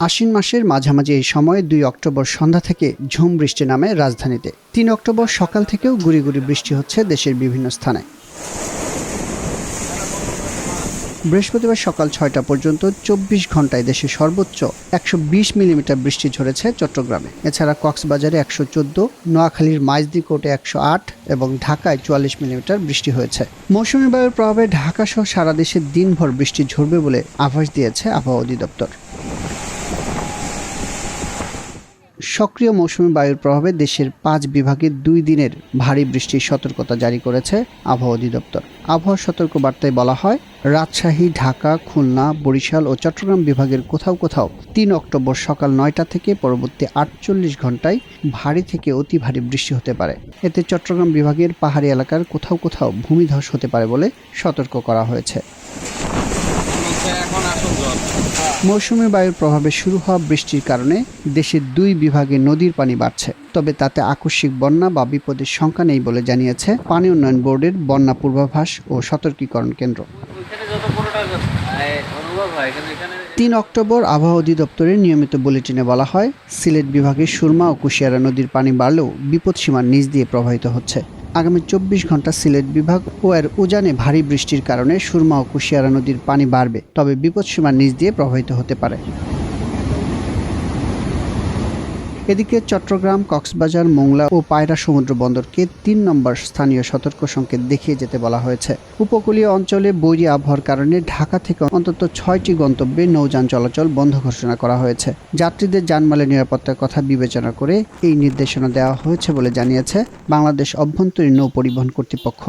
আশ্বিন মাসের মাঝামাঝি এই সময়ে দুই অক্টোবর সন্ধ্যা থেকে ঝুম বৃষ্টি নামে রাজধানীতে। তিন অক্টোবর সকাল থেকেও গুড়ি গুড়ি বৃষ্টি হচ্ছে দেশের বিভিন্ন স্থানে। বৃহস্পতিবার সকাল ছয়টা পর্যন্ত চব্বিশ ঘন্টায় দেশে সর্বোচ্চ একশো বিশ মিলিমিটার বৃষ্টি ঝরেছে চট্টগ্রামে। এছাড়া কক্সবাজারে একশো চোদ্দ, নোয়াখালীর মাইজদি কোর্টে একশো আট এবং ঢাকায় চুয়াল্লিশ মিলিমিটার বৃষ্টি হয়েছে। মৌসুমী বায়ুর প্রভাবে ঢাকা সহ সারা দেশে দিনভর বৃষ্টি ঝরবে বলে আভাস দিয়েছে আবহাওয়া অধিদপ্তর। সক্রিয় মৌসুমী বায়ুর প্রভাবে দেশের পাঁচ বিভাগে দুই দিনের ভারী বৃষ্টির সতর্কতা জারি করেছে আবহাওয়া অধিদপ্তর। আবহাওয়া সতর্ক বার্তায় বলা হয়, রাজশাহী, ঢাকা, খুলনা, বরিশাল ও চট্টগ্রাম বিভাগের কোথাও কোথাও তিন অক্টোবর সকাল নয়টা থেকে পরবর্তী আটচল্লিশ ঘন্টায় ভারী থেকে অতি ভারী বৃষ্টি হতে পারে। এতে চট্টগ্রাম বিভাগের পাহাড়ি এলাকার কোথাও কোথাও ভূমিধস হতে পারে বলে সতর্ক করা হয়েছে। মৌসুমী বায়ুর প্রভাবে শুরু হওয়া বৃষ্টির কারণে দেশের দুই বিভাগে নদীর পানি বাড়ছে, তবে তাতে আকস্মিক বন্যা বা বিপদের শঙ্কা নেই বলে জানিয়েছে পানি উন্নয়ন বোর্ডের বন্যা পূর্বাভাস ও সতর্কীকরণ কেন্দ্র। তিন অক্টোবর আবহাওয়া অধিদপ্তরের নিয়মিত বুলেটিনে বলা হয়, সিলেট বিভাগের সুরমা ও কুশিয়ারা নদীর পানি বাড়লেও বিপদসীমার নিচ দিয়ে প্রবাহিত হচ্ছে। আগামী চব্বিশ ঘণ্টা সিলেট বিভাগ ও এর উজানে ভারী বৃষ্টির কারণে সুরমা ও কুশিয়ারা নদীর পানি বাড়বে, তবে বিপদসীমার নিচ দিয়ে প্রবাহিত হতে পারে। এদিকে চট্টগ্রাম, কক্সবাজার, মোংলা ও পায়রা সমুদ্র বন্দরকে তিন নম্বর স্থানীয় সতর্ক সংকেত দেখিয়ে যেতে বলা হয়েছে। উপকূলীয় অঞ্চলে বৈরী আবহাওয়ার কারণে ঢাকা থেকে অন্তত ছয়টি গন্তব্যে নৌযান চলাচল বন্ধ ঘোষণা করা হয়েছে। যাত্রীদের জানমালের নিরাপত্তার কথা বিবেচনা করে এই নির্দেশনা দেওয়া হয়েছে বলে জানিয়েছে বাংলাদেশ অভ্যন্তরীণ নৌ পরিবহন কর্তৃপক্ষ।